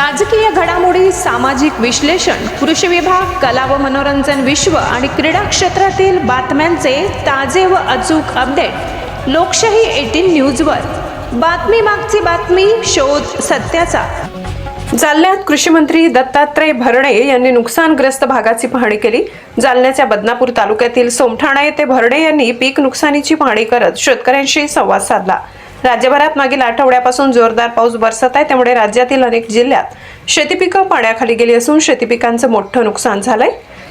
राजकीय घडामोडी सामाजिक विश्लेषण कृषी विभाग कला व मनोरंजन विश्व आणि क्रीडा क्षेत्रातील बातम्यांचे ताजे व अचूक अपडेट लोकशाही एटीन न्यूजवर. बातमी मागची बातमी शोध सत्याचा. जालन्यात कृषी मंत्री दत्तात्रय भरणे यांनी नुकसानग्रस्त भागाची पाहणी केली. जालन्याच्या बदनापूर तालुक्यातील सोमठाणा येथे भरणे यांनी पीक नुकसानीची पाहणी करत शेतकऱ्यांशी संवाद साधला. राज्यभरात मागील आठवड्यापासून जोरदार पाऊस बरसत आहे. त्यामुळे राज्यातील अनेक जिल्ह्यात शेतीपिकं पाण्याखाली गेली असून शेतीपिकांचं मोठं नुकसान झालंय.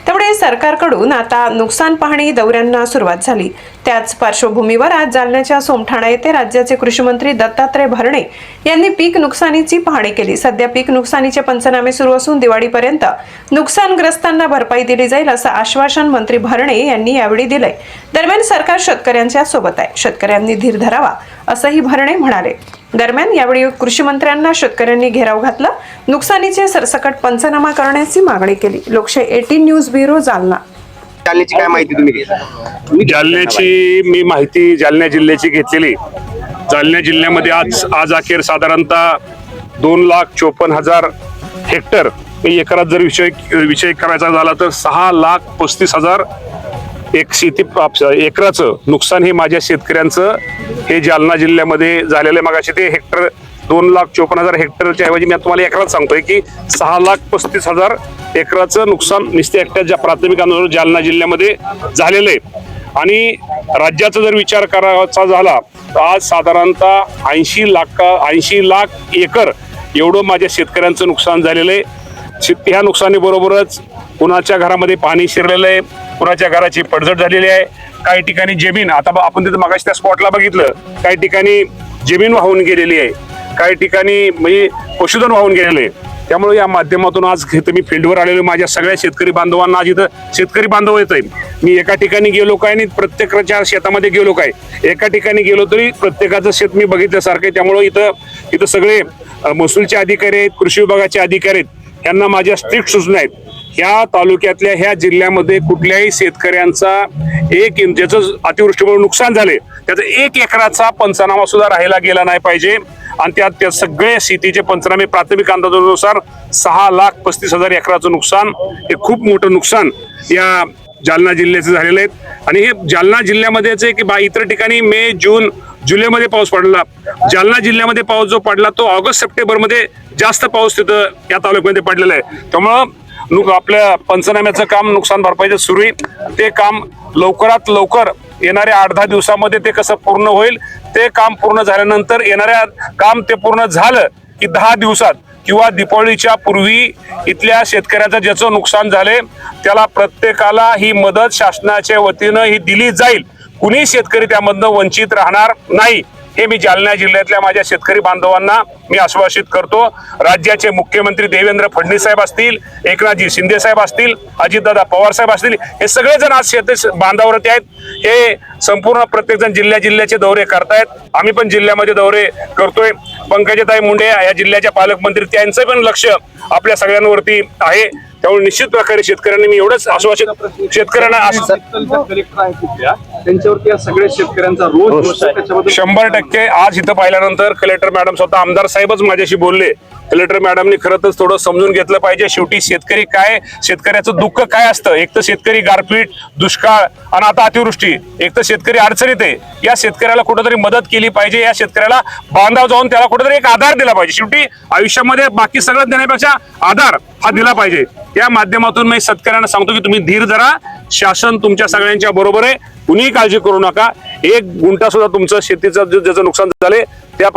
त्यामुळे सरकारकडून आता नुकसान पाहणी दौऱ्यांना सुरुवात झाली. त्याच पार्श्वभूमीवर आज जालन्याच्या सोमठाणा येथे राज्याचे कृषी मंत्री दत्तात्रय भरणे यांनी पीक नुकसानीची पाहणी केली. सध्या पीक नुकसानीचे पंचनामे सुरू असून दिवाळीपर्यंत नुकसानग्रस्तांना भरपाई दिली जाईल असं आश्वासन मंत्री भरणे यांनी यावेळी दिलंय. दरम्यान सरकार शेतकऱ्यांच्या सोबत आहे. शेतकऱ्यांनी धीर धरावा असंही भरणे म्हणाले. दरम्यान यावेळी कृषी मंत्र्यांना शेतकऱ्यांनी घेराव घातला. नुकसानीचे सरसकट पंचनामा करण्याची मागणी केली. Lokshahi eighteen news bureau Jalna. जालन्याची काय माहिती तुम्ही? घेतली जालन्याची मी माहिती जालन्या जिल्ह्याची घेतलेली. जालन्या जिल्ह्यामध्ये आज आज अखेर साधारणतः दोन लाख चोपन्न हजार हेक्टर एकरात जर विषय विषय करायचा झाला तर सहा लाख पस्तीस हजार एक शेती एकराचं नुकसान हे माझ्या शेतकऱ्यांचं हे जालना जिल्ह्यामध्ये झालेलं आहे मगाशी ते हेक्टर दोन लाख चोपन्न हजार हेक्टरच्या ऐवजी मी तुम्हाला एकराच सांगतोय की सहा लाख पस्तीस हजार एकराचं नुकसान निस्ते एकट्याच्या प्राथमिक अंदाजावर जालना जिल्ह्यामध्ये झालेलं आहे. आणि राज्याचा जर विचार करायचा झाला तर आज साधारणतः ऐंशी लाख ऐंशी लाख एकर एवढं माझ्या शेतकऱ्यांचं नुकसान झालेलं आहे. शेत- ह्या नुकसानीबरोबरच कुणाच्या घरामध्ये पाणी शिरलेलं आहे? कुणाच्या घराची पडझड झालेली आहे. काही ठिकाणी जमीन आता आपण तिथं मागाशी त्या स्पॉटला बघितलं. काही ठिकाणी जमीन वाहून गेलेली आहे. काही ठिकाणी म्हणजे पशुधन वाहून गेलेलं आहे. त्यामुळे या माध्यमातून आज इथं मी फील्डवर आलेलो माझ्या सगळ्या शेतकरी बांधवांना आज इथं शेतकरी बांधव येत आहे मी एका ठिकाणी गेलो काय आणि प्रत्येकाच्या शेतामध्ये गेलो काय. एका ठिकाणी गेलो तरी प्रत्येकाचं शेत मी बघितल्यासारखं आहे. त्यामुळं इथं इथं सगळे महसूलचे अधिकारी आहेत कृषी विभागाचे अधिकारी आहेत. यांना माझ्या स्ट्रिक्ट सूचना आहेत. ह्या तालुक्यातल्या ह्या जिल्ह्यामध्ये कुठल्याही शेतकऱ्यांचा एक ज्याचं अतिवृष्टीमुळे नुकसान झाले त्याचा एक एकराचा पंचनामा सुद्धा राहिला गेला नाही पाहिजे. आणि त्यात त्या सगळे शेतीचे पंचनामे प्राथमिक अंदाजानुसार सहा लाख पस्तीस हजार एकराचं नुकसान हे खूप मोठं नुकसान या जालना जिल्ह्याचं झालेलं आहे. आणि हे जालना जिल्ह्यामध्येच आहे की बा इतर ठिकाणी मे जून जुलैमध्ये पाऊस पडला. जालना जिल्ह्यामध्ये पाऊस जो पडला तो ऑगस्ट सप्टेंबरमध्ये जास्त पाऊस तिथं या तालुक्यामध्ये पडलेला आहे. त्यामुळं नुक आपल्या पंचनाम्याचं काम नुकसान भरपाईचं सुरू आहे. ते काम लवकरात लवकर येणाऱ्या आठ दहा दिवसामध्ये ते कसं पूर्ण होईल ते काम पूर्ण झाल्यानंतर येणाऱ्या काम ते पूर्ण झालं की दहा दिवसात किंवा दीपावलीच्या पूर्वी इथल्या शेतकऱ्याचं ज्याचं नुकसान झाले त्याला प्रत्येकाला ही मदत शासनाच्या वतीनं ही दिली जाईल. कुणी शेतकरी त्यामधनं वंचित राहणार नाही. हे मी जालना जिल्ह्यातल्या माझ्या शेतकरी बांधवांना मी आश्वासित करतो. राज्याचे मुख्यमंत्री देवेंद्र फडणवीस साहेब असतील एकनाथजी शिंदे साहेब असतील अजितदादा पवार साहेब असतील हे सगळेजण आज शेत बांधावरती आहेत. हे संपूर्ण प्रत्येकजण जिल्ह्या जिल्ह्याचे दौरे करतायत. आम्ही पण जिल्ह्यामध्ये दौरे करतोय. पंकजाताई मुंडे या जिल्ह्याच्या पालकमंत्री त्यांचं पण लक्ष आपल्या सगळ्यांवरती आहे. त्यामुळे निश्चित प्रकारे शेतकऱ्यांनी मी एवढंच आश्वासित शेतकऱ्यांना त्यांच्यावरती सगळ्या शेतकऱ्यांचा रोज त्याच्याबद्दल शंभर टक्के आज इथं पाहिल्यानंतर कलेक्टर मॅडम स्वतः आमदार साहेबच माझ्याशी बोलले. कलेक्टर मॅडमनी खरं तर थोडं समजून घेतलं पाहिजे. शेवटी शेतकरी काय शेतकऱ्याचं दुःख काय असतं? एक तर शेतकरी गारपीट दुष्काळ आणि आता अतिवृष्टी. एक तर शेतकरी अडचणीत आहे. या शेतकऱ्याला कुठेतरी मदत केली पाहिजे. या शेतकऱ्याला बांधाव जाऊन त्याला कुठेतरी एक आधार दिला पाहिजे. शेवटी आयुष्यामध्ये बाकी सगळं देण्यापेक्षा आधार हा दिला पाहिजे. या माध्यमातून मी शेतकऱ्यांना सांगतो की तुम्ही धीर धरा. शासन तुमच्या सगळ्यांच्या बरोबर आहे. कुणीही काळजी करू नका. एक गुंठा सुद्धा तुमचं शेतीचं ज्याचं नुकसान झाले त्या